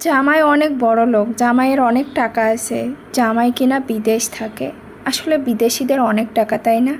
জামাই অনেক বড় লোক, জামাইয়ের অনেক টাকা আছে, জামাই কিনা বিদেশ থাকে। আসলে বিদেশিদের অনেক টাকা, তাই না?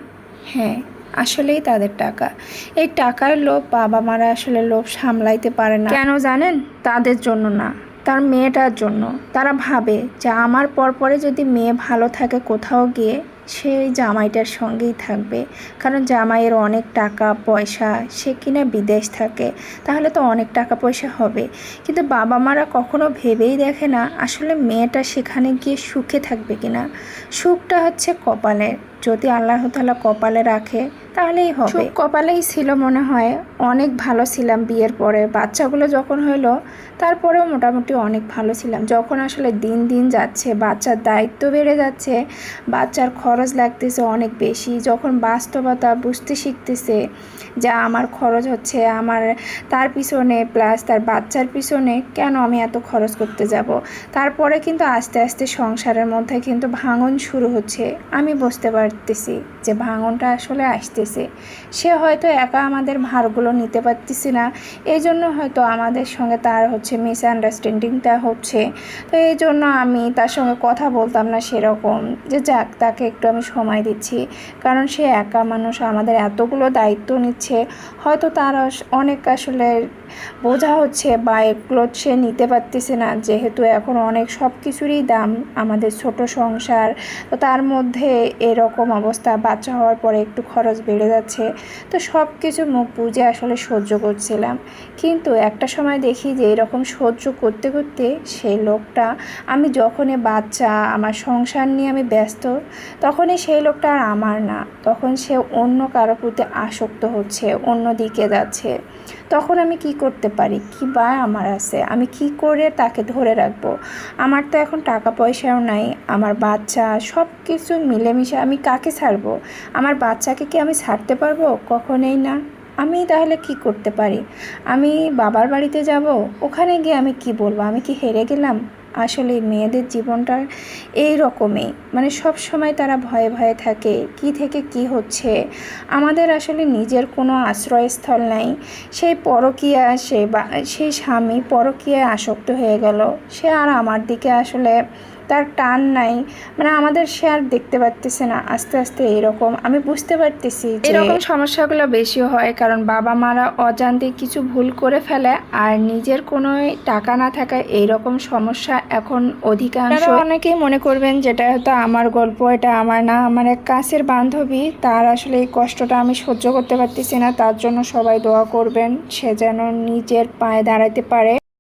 হ্যাঁ আসলেই তাদের টাকা। এই টাকার লোভ বাবা মারা আসলে লোভ সামলাইতে পারে না। কেন জানেন? তাদের জন্য না, তার মেয়েটার জন্য। তারা ভাবে যে আমার পরপরে যদি মেয়ে ভালো থাকে কোথাও গিয়ে সেই জামাইটার সঙ্গেই থাকবে। কারণ জামাইয়ের অনেক টাকা, পয়সা, সে কিনা বিদেশ থাকে, তাহলে তো অনেক টাকা পয়সা হবে। কিন্তু বাবা মারা কখনো ভেবেই দেখে না আসলে মেয়েটা সেখানে গিয়ে সুখে থাকবে কিনা। সুখটা হচ্ছে কপালের। যদি আল্লাহ তালা কপালে রাখে তাহলেই হবে। কপালেই ছিল মনে হয়, অনেক ভালো ছিলাম বিয়ের পরে। বাচ্চাগুলো যখন হইল তারপরেও মোটামুটি অনেক ভালো ছিলাম। যখন আসলে দিন দিন যাচ্ছে, বাচ্চার দায়িত্ব বেড়ে যাচ্ছে, বাচ্চার খরচ লাগতেছে অনেক বেশি। যখন বাস্তবতা বুঝতে শিখতেছে যা আমার খরচ হচ্ছে, আমার তার পিছনে প্লাস তার বাচ্চার পিছনে কেন আমি এত খরচ করতে যাব? তারপরে কিন্তু আস্তে আস্তে সংসারের মধ্যে কিন্তু ভাঙন শুরু হচ্ছে। আমি বুঝতে পারতেছি যে ভাঙনটা আসলে আসতেছে। সে হয়তো একা আমাদের ভারগুলো নিতে পারতেছি না। এই জন্য হয়তো আমাদের সঙ্গে তার হচ্ছে মিসআন্ডারস্ট্যান্ডিংটা হচ্ছে। তো এই জন্য আমি তার সঙ্গে কথা বলতাম না সেরকম। যে যাক, তাকে একটু আমি সময় দিচ্ছি। কারণ সে একা মানুষ, আমাদের এতগুলো দায়িত্ব নিচ্ছে। হয়তো তার অনেক আসলে বোঝা হচ্ছে বা এগুলো সে নিতে পারতেছে না। যেহেতু এখন অনেক সব কিছুরই দাম আমাদের ছোট সংসার। তো তার মধ্যে এরকম অবস্থা, বাচ্চা হওয়ার পরে একটু খরচ বেড়ে যাচ্ছে। তো সব কিছু মুখ বুঝে আসলে সহ্য করছিলাম। কিন্তু একটা সময় দেখি যে এরকম সহ্য করতে করতে সেই লোকটা, আমি যখনই বাচ্চা, আমার সংসার নিয়ে আমি ব্যস্ত, তখনই সেই লোকটা আর আমার না। তখন সে অন্য কারও প্রতি আসক্ত হচ্ছে, অন্য দিকে যাচ্ছে। তখন আমি কি করতে পারি? কি বা আমার আছে? আমি কি করে তাকে ধরে রাখব? আমার তো এখন টাকা পয়সাও নাই, আমার বাচ্চা সব কিছু মিলেমিশে আমি কাকে ছাড়ব? আমার বাচ্চাকে কি আমি ছাড়তে পারব? কখনোই না। আমি তাহলে কি করতে পারি? আমি বাবার বাড়িতে যাব? ওখানে গিয়ে আমি কি বলব? আমি কি হেরে গেলাম? আসলে মেয়েদের জীবনটা এই রকমই। মানে সব সময় তারা ভয়ে ভয়ে থাকে, কি থেকে কি হচ্ছে? আমাদের আসলে নিজের কোনো আশ্রয়স্থল নাই। সেই পরকীয়া সে বা, সেই স্বামী পরকীয়ায় আসক্ত হয়ে গেল। সে আর আমার দিকে আসলে তার টান নাই। মানে আমাদের সে আর দেখতে পারতেছে না আস্তে আস্তে এরকম আমি বুঝতে পারতেছি এরকম সমস্যাগুলো বেশি হয় কারণ বাবা মারা অজান্তে কিছু ভুল করে ফেলে আর নিজের কোনো টাকা না থাকায় এইরকম সমস্যা এখন অধিকাংশ অনেকেই মনে করবেন যেটা হয়তো আমার গল্প এটা আমার না। আমার এক কাছের বান্ধবী তার আসলে এই কষ্টটা আমি সহ্য করতে পারতেছি না। তার জন্য সবাই দোয়া করবেন সে যেন নিজের পায়ে দাঁড়াতে পারে।